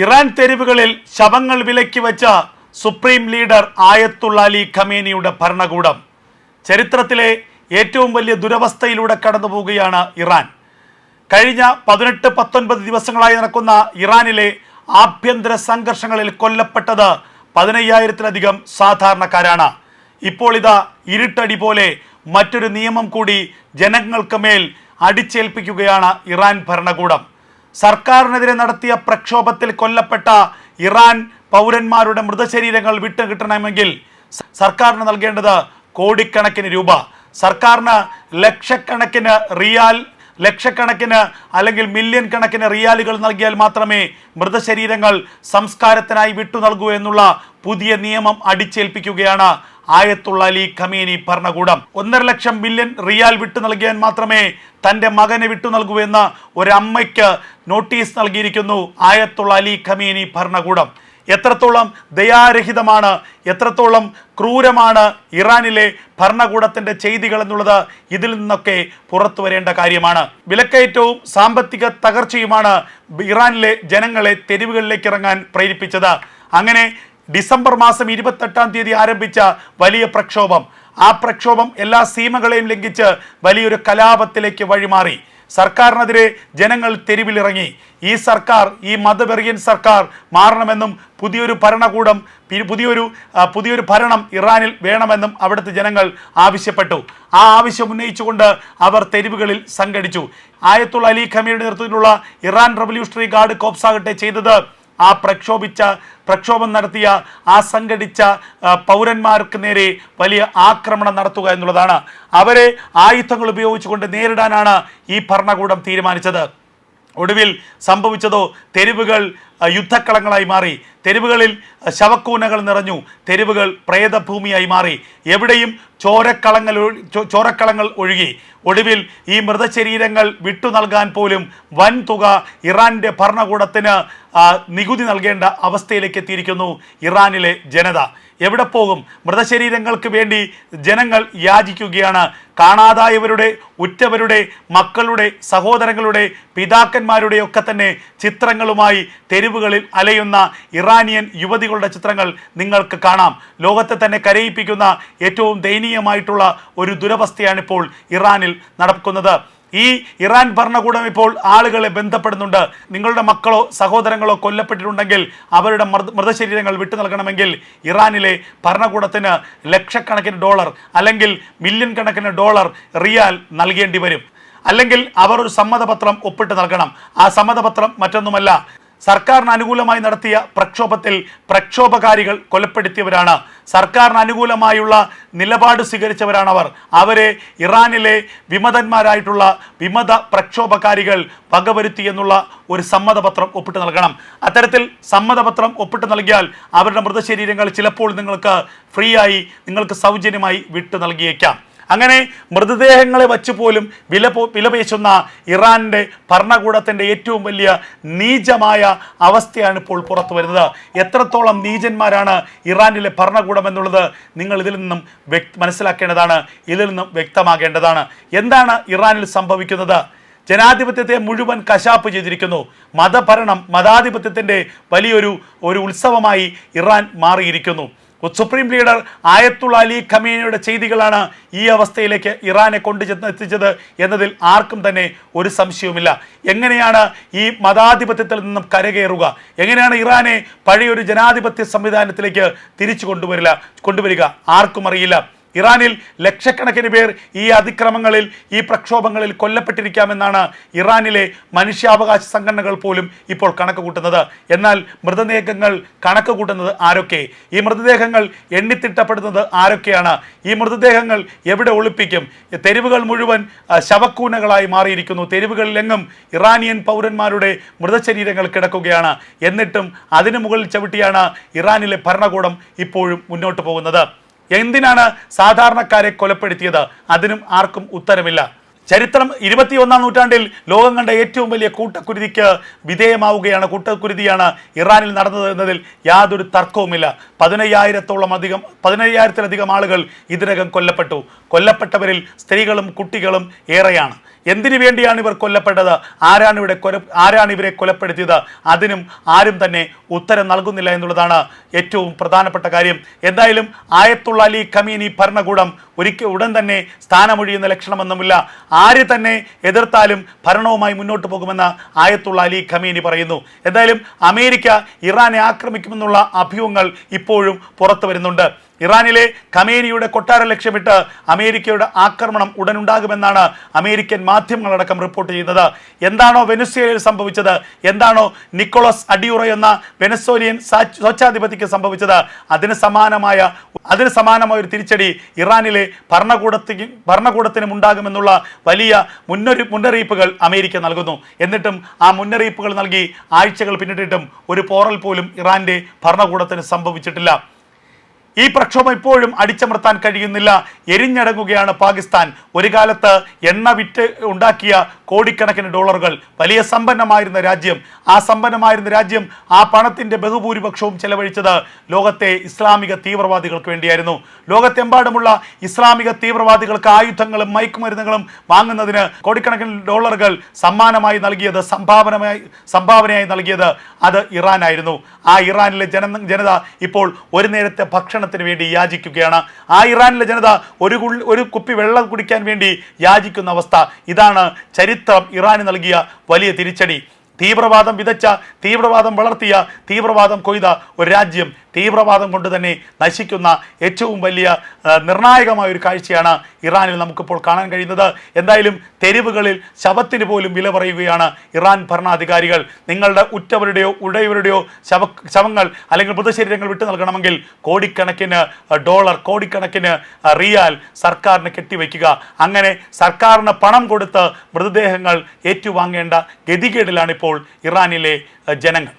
Iran തെരുവുകളിൽ ശവങ്ങൾ വിലക്കി വെച്ച സുപ്രീം ലീഡർ ആയത്തുള്ള അലി ഖമേനിയുടെ ഭരണകൂടം. ചരിത്രത്തിലെ ഏറ്റവും വലിയ ദുരവസ്ഥയിലൂടെ കടന്നു പോവുകയാണ് ഇറാൻ. കഴിഞ്ഞ പതിനെട്ട് പത്തൊൻപത് ദിവസങ്ങളായി നടക്കുന്ന ഇറാനിലെ ആഭ്യന്തര സംഘർഷങ്ങളിൽ കൊല്ലപ്പെട്ടത് പതിനയ്യായിരത്തിലധികം സാധാരണക്കാരാണ്. ഇപ്പോൾ ഇതാ ഇരുട്ടടി പോലെ മറ്റൊരു നിയമം കൂടി ജനങ്ങൾക്ക് മേൽ അടിച്ചേൽപ്പിക്കുകയാണ് ഇറാൻ ഭരണകൂടം. സർക്കാരിനെതിരെ നടത്തിയ പ്രക്ഷോഭത്തിൽ കൊല്ലപ്പെട്ട ഇറാൻ പൗരന്മാരുടെ മൃതശരീരങ്ങൾ വിട്ടു കിട്ടണമെങ്കിൽ സർക്കാരിന് നൽകേണ്ടത് കോടിക്കണക്കിന് രൂപ. സർക്കാരിന് ലക്ഷക്കണക്കിന് റിയാൽ ലക്ഷക്കണക്കിന് അല്ലെങ്കിൽ മില്യൺ കണക്കിന് റിയാലുകൾ നൽകിയാൽ മാത്രമേ മൃതശരീരങ്ങൾ സംസ്കാരത്തിനായി വിട്ടു നൽകൂ എന്നുള്ള പുതിയ നിയമം അടിച്ചേൽപ്പിക്കുകയാണ് ആയത്തുള്ള അലി ഖമീനി ഭരണകൂടം. ഒന്നര ലക്ഷം മില്യൺ റിയാൽ വിട്ടു നൽകിയാൽ മാത്രമേ തന്റെ മകനെ വിട്ടു നൽകൂ എന്ന ഒരമ്മയ്ക്ക് നോട്ടീസ് നൽകിയിരിക്കുന്നു ആയത്തുള്ള അലി ഖമീനി ഭരണകൂടം. എത്രത്തോളം ദയാരഹിതമാണ് എത്രത്തോളം ക്രൂരമാണ് ഇറാനിലെ ഭരണകൂടത്തിന്റെ ചെയ്തികൾ എന്നുള്ളത് ഇതിൽ നിന്നൊക്കെ പുറത്തു വരേണ്ട കാര്യമാണ്. വിലക്കയറ്റവും സാമ്പത്തിക തകർച്ചയുമാണ് ഇറാനിലെ ജനങ്ങളെ തെരുവുകളിലേക്ക് ഇറങ്ങാൻ പ്രേരിപ്പിച്ചത്. അങ്ങനെ ഡിസംബർ മാസം ഇരുപത്തെട്ടാം തീയതി ആരംഭിച്ച വലിയ പ്രക്ഷോഭം. ആ പ്രക്ഷോഭം എല്ലാ സീമകളെയും ലംഘിച്ച് വലിയൊരു കലാപത്തിലേക്ക് വഴിമാറി. സർക്കാരിനെതിരെ ജനങ്ങൾ തെരുവിലിറങ്ങി. ഈ സർക്കാർ ഈ മതവെറിയൻ സർക്കാർ മാറണമെന്നും പുതിയൊരു ഭരണകൂടം പുതിയൊരു പുതിയൊരു ഭരണം ഇറാനിൽ വേണമെന്നും അവിടുത്തെ ജനങ്ങൾ ആവശ്യപ്പെട്ടു. ആ ആവശ്യം ഉന്നയിച്ചുകൊണ്ട് അവർ തെരുവുകളിൽ സംഘടിച്ചു. ആയത്തുള്ള അലി ഖമീയുടെ നേതൃത്വത്തിലുള്ള ഇറാൻ റവല്യൂഷണറി ഗാർഡ് കോപ്സാകട്ടെ ചെയ്തത് ആ പ്രക്ഷോഭിച്ച പ്രക്ഷോഭം നടത്തിയ ആ സംഘടിച്ച പൗരന്മാർക്ക് നേരെ വലിയ ആക്രമണം നടത്തുക എന്നുള്ളതാണ്. അവരെ ആയുധങ്ങൾ ഉപയോഗിച്ചുകൊണ്ട് നേരിടാനാണ് ഈ ഭരണകൂടം തീരുമാനിച്ചത്. ഒടുവിൽ സംഭവിച്ചതോ തെരുവുകൾ യുദ്ധക്കളങ്ങളായി മാറി. തെരുവുകളിൽ ശവക്കൂനകൾ നിറഞ്ഞു. തെരുവുകൾ പ്രേതഭൂമിയായി മാറി. എവിടെയും ചോരക്കളങ്ങൾ ചോരക്കളങ്ങൾ ഒഴുകി. ഒടുവിൽ ഈ മൃതശരീരങ്ങൾ വിട്ടു നൽകാൻ പോലും വൻ തുക ഇറാന്റെ ഭരണകൂടത്തിന് നികുതി നൽകേണ്ട അവസ്ഥയിലേക്ക് എത്തിയിരിക്കുന്നു ഇറാനിലെ ജനത. എവിടെ പോകും? മൃതശരീരങ്ങൾക്ക് വേണ്ടി ജനങ്ങൾ യാചിക്കുകയാണ്. കാണാതായവരുടെ ഉറ്റവരുടെ മക്കളുടെ സഹോദരങ്ങളുടെ പിതാക്കന്മാരുടെയൊക്കെ തന്നെ ചിത്രങ്ങളുമായി തെരുവുകളിൽ അലയുന്ന ഇറാനിയൻ യുവതികളുടെ ചിത്രങ്ങൾ നിങ്ങൾക്ക് കാണാം. ലോകത്തെ തന്നെ കരയിപ്പിക്കുന്ന ഏറ്റവും ദയനീയമായിട്ടുള്ള ഒരു ദുരവസ്ഥയാണ് ഇപ്പോൾ ഇറാനിൽ നടക്കുന്നത്. ഈ ഇറാൻ ഭരണകൂടം ഇപ്പോൾ ആളുകളെ ബന്ധപ്പെടുന്നുണ്ട്. നിങ്ങളുടെ മക്കളോ സഹോദരങ്ങളോ കൊല്ലപ്പെട്ടിട്ടുണ്ടെങ്കിൽ അവരുടെ മൃത മൃതശരീരങ്ങൾ വിട്ടു നൽകണമെങ്കിൽ ഇറാനിലെ ഭരണകൂടത്തിന് ലക്ഷക്കണക്കിന് ഡോളർ അല്ലെങ്കിൽ മില്യൺ കണക്കിന് ഡോളർ റിയാൽ നൽകേണ്ടി വരും. അല്ലെങ്കിൽ അവർ ഒരു സമ്മതപത്രം ഒപ്പിട്ട് നൽകണം. ആ സമ്മതപത്രം മറ്റൊന്നുമല്ല സർക്കാരിന് അനുകൂലമായി നടത്തിയ പ്രക്ഷോഭത്തിൽ പ്രക്ഷോഭകാരികൾ കൊലപ്പെടുത്തിയവരാണ്. സർക്കാരിന് അനുകൂലമായുള്ള നിലപാട് സ്വീകരിച്ചവരാണ് അവർ അവരെ ഇറാനിലെ വിമതന്മാരായിട്ടുള്ള വിമത പ്രക്ഷോഭകാരികൾ വകവരുത്തി എന്നുള്ള ഒരു സമ്മതപത്രം ഒപ്പിട്ട് നൽകണം. അത്തരത്തിൽ സമ്മതപത്രം ഒപ്പിട്ട് നൽകിയാൽ അവരുടെ മൃതശരീരങ്ങൾ ചിലപ്പോൾ നിങ്ങൾക്ക് ഫ്രീ ആയി നിങ്ങൾക്ക് സൗജന്യമായി വിട്ടു നൽകിയേക്കാം. അങ്ങനെ മൃതദേഹങ്ങളെ വച്ച് പോലും വില വിലപേശുന്ന ഇറാന്റെ ഭരണകൂടത്തിന്റെ ഏറ്റവും വലിയ നീചമായ അവസ്ഥയാണ് ഇപ്പോൾ പുറത്തു വരുന്നത്. എത്രത്തോളം നീചന്മാരാണ് ഇറാനിലെ ഭരണകൂടം എന്നുള്ളത് നിങ്ങൾ ഇതിൽ നിന്നും മനസ്സിലാക്കേണ്ടതാണ് ഇതിൽ നിന്നും വ്യക്തമാകേണ്ടതാണ്. എന്താണ് ഇറാനിൽ സംഭവിക്കുന്നത്? ജനാധിപത്യത്തെ മുഴുവൻ കശാപ്പ് ചെയ്തിരിക്കുന്നു. മതഭരണം മതാധിപത്യത്തിന്റെ വലിയൊരു ഒരു ഉത്സവമായി ഇറാൻ മാറിയിരിക്കുന്നു. സുപ്രീം ലീഡർ ആയത്തുള്ള അലി ഖമീനയുടെ ചെയ്തികളാണ് ഈ അവസ്ഥയിലേക്ക് ഇറാനെ കൊണ്ടു എത്തിച്ചത് എന്നതിൽ ആർക്കും തന്നെ ഒരു സംശയവുമില്ല. എങ്ങനെയാണ് ഈ മതാധിപത്യത്തിൽ നിന്നും കരകയറുക? എങ്ങനെയാണ് ഇറാനെ പഴയൊരു ജനാധിപത്യ സംവിധാനത്തിലേക്ക് തിരിച്ചു കൊണ്ടുവരില്ല കൊണ്ടുവരിക? ആർക്കും അറിയില്ല. ഇറാനിൽ ലക്ഷക്കണക്കിന് പേർ ഈ അതിക്രമങ്ങളിൽ ഈ പ്രക്ഷോഭങ്ങളിൽ കൊല്ലപ്പെട്ടിരിക്കാമെന്നാണ് ഇറാനിലെ മനുഷ്യാവകാശ സംഘടനകൾ പോലും ഇപ്പോൾ കണക്ക് കൂട്ടുന്നത് എന്നാൽ മൃതദേഹങ്ങൾ കണക്ക് കൂട്ടുന്നത് ആരൊക്കെ? ഈ മൃതദേഹങ്ങൾ എണ്ണിത്തിട്ടപ്പെടുന്നത് ആരൊക്കെയാണ്? ഈ മൃതദേഹങ്ങൾ എവിടെ ഒളിപ്പിക്കും? തെരുവുകൾ മുഴുവൻ ശവക്കൂനകളായി മാറിയിരിക്കുന്നു. തെരുവുകളിലെങ്ങും ഇറാനിയൻ പൗരന്മാരുടെ മൃതശരീരങ്ങൾ കിടക്കുകയാണ്. എന്നിട്ടും അതിനു മുകളിൽ ചവിട്ടിയാണ് ഇറാനിലെ ഭരണകൂടം ഇപ്പോഴും മുന്നോട്ട് പോകുന്നത്. എന്തിനാണ് സാധാരണക്കാരെ കൊലപ്പെടുത്തിയത്? അതിനും ആർക്കും ഉത്തരമില്ല. ചരിത്രം ഇരുപത്തിയൊന്നാം നൂറ്റാണ്ടിൽ ലോകം കണ്ട ഏറ്റവും വലിയ കൂട്ടക്കുരുതിക്ക് വിധേയമാവുകയാണ്. കൂട്ടക്കുരുതിയാണ് ഇറാനിൽ നടന്നത് എന്നതിൽ യാതൊരു തർക്കവുമില്ല. പതിനയ്യായിരത്തോളം അധികം പതിനയ്യായിരത്തിലധികം ആളുകൾ ഇതിനകം കൊല്ലപ്പെട്ടു. കൊല്ലപ്പെട്ടവരിൽ സ്ത്രീകളും കുട്ടികളും ഏറെയാണ്. എന്തിനു വേണ്ടിയാണ് ഇവർ കൊല്ലപ്പെട്ടത്? ആരാണ് ഇവിടെ കൊല ആരാണ് ഇവരെ കൊലപ്പെടുത്തിയത്? അതിനും ആരും തന്നെ ഉത്തരം നൽകുന്നില്ല എന്നുള്ളതാണ് ഏറ്റവും പ്രധാനപ്പെട്ട കാര്യം. എന്തായാലും ആയത്തുള്ള അലി കമീനി ഭരണകൂടം ഒരിക്കൽ ഉടൻ തന്നെ സ്ഥാനമൊഴിയുന്ന ലക്ഷണമൊന്നുമില്ല. ആര് തന്നെ എതിർത്താലും ഭരണവുമായി മുന്നോട്ട് പോകുമെന്ന് ആയത്തുള്ള അലി ഖമീനി പറയുന്നു. എന്തായാലും അമേരിക്ക ഇറാനെ ആക്രമിക്കുമെന്നുള്ള അഭ്യൂഹങ്ങൾ ഇപ്പോഴും പുറത്തു വരുന്നുണ്ട്. ഇറാനിലെ ഖമേനിയുടെ കൊട്ടാരം ലക്ഷ്യമിട്ട് അമേരിക്കയുടെ ആക്രമണം ഉടനുണ്ടാകുമെന്നാണ് അമേരിക്കൻ മാധ്യമങ്ങളടക്കം റിപ്പോർട്ട് ചെയ്യുന്നത്. എന്താണോ വെനസ്വേലയിൽ സംഭവിച്ചത്? എന്താണോ നിക്കോളസ് അഡിയൂറ എന്ന വെനസ്വേലിയൻ സ്വച്ഛാധിപതിക്ക് സംഭവിച്ചത്? അതിന് സമാനമായ അതിന് സമാനമായ ഒരു തിരിച്ചടി ഇറാനിലെ ഭരണകൂടത്തിന് ഭരണകൂടത്തിനും ഉണ്ടാകുമെന്നുള്ള വലിയ മുന്നൊരു മുന്നറിയിപ്പുകൾ അമേരിക്ക നൽകുന്നു. എന്നിട്ടും ആ മുന്നറിയിപ്പുകൾ നൽകി ആഴ്ചകൾ പിന്നിട്ടിട്ടും ഒരു പോറൽ പോലും ഇറാന്റെ ഭരണകൂടത്തിന് സംഭവിച്ചിട്ടില്ല. ഈ പ്രക്ഷോഭം ഇപ്പോഴും അടിച്ചമർത്താൻ കഴിയുന്നില്ല. എരിഞ്ഞടങ്ങുകയാണ് പാകിസ്ഥാൻ. ഒരു കാലത്ത് എണ്ണ വിറ്റ് ഉണ്ടാക്കിയ കോടിക്കണക്കിന് ഡോളറുകൾ. വലിയ സമ്പന്നമായിരുന്ന രാജ്യം ആ സമ്പന്നമായിരുന്ന രാജ്യം ആ പണത്തിന്റെ ബഹുഭൂരിപക്ഷവും ചെലവഴിച്ചത് ലോകത്തെ ഇസ്ലാമിക തീവ്രവാദികൾക്ക് വേണ്ടിയായിരുന്നു. ലോകത്തെമ്പാടുമുള്ള ഇസ്ലാമിക തീവ്രവാദികൾക്ക് ആയുധങ്ങളും മയക്കുമരുന്നുകളും വാങ്ങുന്നതിന് കോടിക്കണക്കിന് ഡോളറുകൾ സമ്മാനമായി നൽകിയത് സംഭാവനമായി സംഭാവനയായി നൽകിയത് അത് ഇറാനായിരുന്നു. ആ ഇറാനിലെ ജന ജനത ഇപ്പോൾ ഒരു നേരത്തെ ഭക്ഷണത്തിന് വേണ്ടി യാചിക്കുകയാണ്. ആ ഇറാനിലെ ജനത ഒരു ഒരു കുപ്പി വെള്ളം കുടിക്കാൻ വേണ്ടി യാചിക്കുന്ന അവസ്ഥ. ഇതാണ് ചരിത്രം ഇറാന് നൽകിയ വലിയ തിരിച്ചടി. തീവ്രവാദം വിതച്ച തീവ്രവാദം വളർത്തിയ തീവ്രവാദം കൊയ്ത ഒരു രാജ്യം തീവ്രവാദം കൊണ്ട് തന്നെ നശിക്കുന്ന ഏറ്റവും വലിയ നിർണായകമായ ഒരു കാഴ്ചയാണ് ഇറാനിൽ നമുക്കിപ്പോൾ കാണാൻ കഴിയുന്നത്. എന്തായാലും തെരുവുകളിൽ ശവത്തിന് പോലും വില പറയുകയാണ് ഇറാൻ ഭരണാധികാരികൾ. നിങ്ങളുടെ ഉറ്റവരുടെയോ ഉടയവരുടെയോ ശവ ശവങ്ങൾ അല്ലെങ്കിൽ മൃതശരീരങ്ങൾ വിട്ടു നൽകണമെങ്കിൽ കോടിക്കണക്കിന് ഡോളർ കോടിക്കണക്കിന് റിയാൽ സർക്കാരിന് കെട്ടിവയ്ക്കുക. അങ്ങനെ സർക്കാരിന് പണം കൊടുത്ത് മൃതദേഹങ്ങൾ ഏറ്റുവാങ്ങേണ്ട ഇറാനിലെ ജനങ്ങൾ.